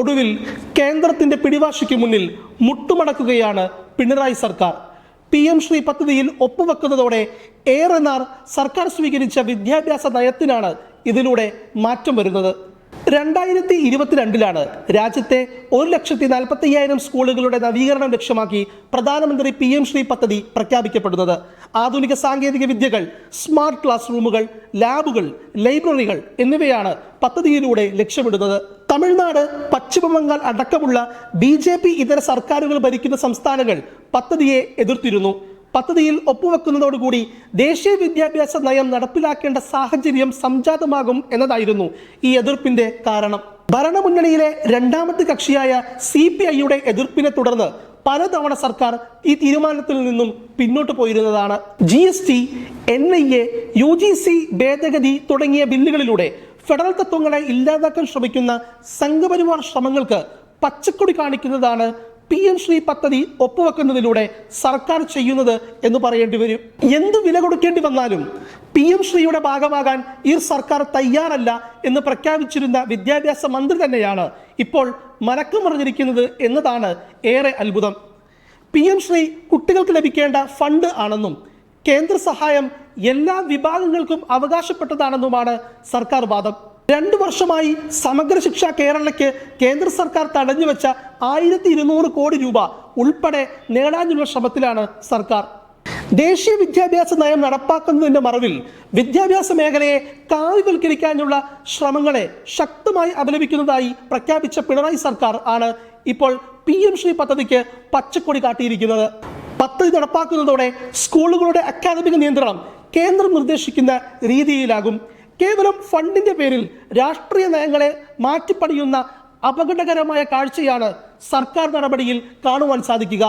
ഒടുവിൽ കേന്ദ്രത്തിന്റെ പിടിവാശിക്ക് മുന്നിൽ മുട്ടുമടക്കുകയാണ് പിണറായി സർക്കാർ. പി എം ശ്രീ പദ്ധതിയിൽ ഒപ്പുവെക്കുന്നതോടെ ഏറെ നാൾ സർക്കാർ സ്വീകരിച്ച വിദ്യാഭ്യാസ നയത്തിനാണ് ഇതിലൂടെ മാറ്റം വരുന്നത്. രണ്ടായിരത്തി ഇരുപത്തിരണ്ടിലാണ് രാജ്യത്തെ ഒരു ലക്ഷത്തി നാൽപ്പത്തി അയ്യായിരം സ്കൂളുകളുടെ നവീകരണം ലക്ഷ്യമാക്കി പ്രധാനമന്ത്രി പി എം ശ്രീ പദ്ധതി പ്രഖ്യാപിക്കപ്പെടുന്നത്. ആധുനിക സാങ്കേതിക വിദ്യകൾ സ്മാർട്ട് ക്ലാസ് റൂമുകൾ ലാബുകൾ ലൈബ്രറികൾ എന്നിവയാണ് പദ്ധതിയിലൂടെ ലക്ഷ്യമിടുന്നത്. തമിഴ്നാട് പശ്ചിമബംഗാൾ അടക്കമുള്ള ബി ജെ പി ഇതര സർക്കാരുകൾ ഭരിക്കുന്ന സംസ്ഥാനങ്ങൾ പദ്ധതിയെ എതിർത്തിരുന്നു. പദ്ധതിയിൽ ഒപ്പുവെക്കുന്നതോടുകൂടി ദേശീയ വിദ്യാഭ്യാസ നയം നടപ്പിലാക്കേണ്ട സാഹചര്യം സംജാതമാകും എന്നതായിരുന്നു ഈ എതിർപ്പിന്റെ കാരണം. ഭരണമുന്നണിയിലെ രണ്ടാമത്തെ കക്ഷിയായ സി പി ഐയുടെ എതിർപ്പിനെ തുടർന്ന് പലതവണ സർക്കാർ ഈ തീരുമാനത്തിൽ നിന്നും പിന്നോട്ട് പോയിരുന്നതാണ്. G S T N I A U G C ഭേദഗതി തുടങ്ങിയ ബില്ലുകളിലൂടെ ഫെഡറൽ തത്വങ്ങളെ ഇല്ലാതാക്കാൻ ശ്രമിക്കുന്ന സംഘപരിവാർ ശ്രമങ്ങൾക്ക് പച്ചക്കൊടി കാണിക്കുന്നതാണ് പി എം ശ്രീ പദ്ധതി ഒപ്പുവെക്കുന്നതിലൂടെ സർക്കാർ ചെയ്യുന്നത് എന്ന് പറയേണ്ടി വരും. എന്ത് വില കൊടുക്കേണ്ടി വന്നാലും പി എം ശ്രീയുടെ ഭാഗമാകാൻ ഈ സർക്കാർ തയ്യാറല്ല എന്ന് പ്രഖ്യാപിച്ചിരുന്ന വിദ്യാഭ്യാസ മന്ത്രി തന്നെയാണ് ഇപ്പോൾ മലക്കം മറിഞ്ഞിരിക്കുന്നത് എന്നതാണ് ഏറെ അത്ഭുതം. പി എം ശ്രീ കുട്ടികൾക്ക് ലഭിക്കേണ്ട ഫണ്ട് ആണെന്നും കേന്ദ്ര സഹായം എല്ലാ വിഭാഗങ്ങൾക്കും അവകാശപ്പെട്ടതാണെന്നുമാണ് സർക്കാർ വാദം. രണ്ടു വർഷമായി സമഗ്ര ശിക്ഷ കേരളയ്ക്ക് കേന്ദ്ര സർക്കാർ തടഞ്ഞു വെച്ച ആയിരത്തി ഇരുന്നൂറ് കോടി രൂപ ഉൾപ്പെടെ നേടാനുള്ള ശ്രമത്തിലാണ് സർക്കാർ. ദേശീയ വിദ്യാഭ്യാസ നയം നടപ്പാക്കുന്നതിന്റെ മറവിൽ വിദ്യാഭ്യാസ മേഖലയെ കാവ്യവൽക്കരിക്കാനുള്ള ശ്രമങ്ങളെ ശക്തമായി അപലപിക്കുന്നതായി പ്രഖ്യാപിച്ച പിണറായി സർക്കാർ ആണ് ഇപ്പോൾ പി എം ശ്രീ പദ്ധതിക്ക് പച്ചക്കൊടി കാട്ടിയിരിക്കുന്നത്. പദ്ധതി നടപ്പാക്കുന്നതോടെ സ്കൂളുകളുടെ അക്കാദമിക നിയന്ത്രണം കേന്ദ്രം നിർദ്ദേശിക്കുന്ന രീതിയിലാകും. കേവലം ഫണ്ടിന്റെ പേരിൽ രാഷ്ട്രീയ നയങ്ങളെ മാറ്റിപ്പണിയുന്ന അപകടകരമായ കാഴ്ചയാണ് സർക്കാർ നടപടിയിൽ കാണുവാൻ സാധിക്കുക.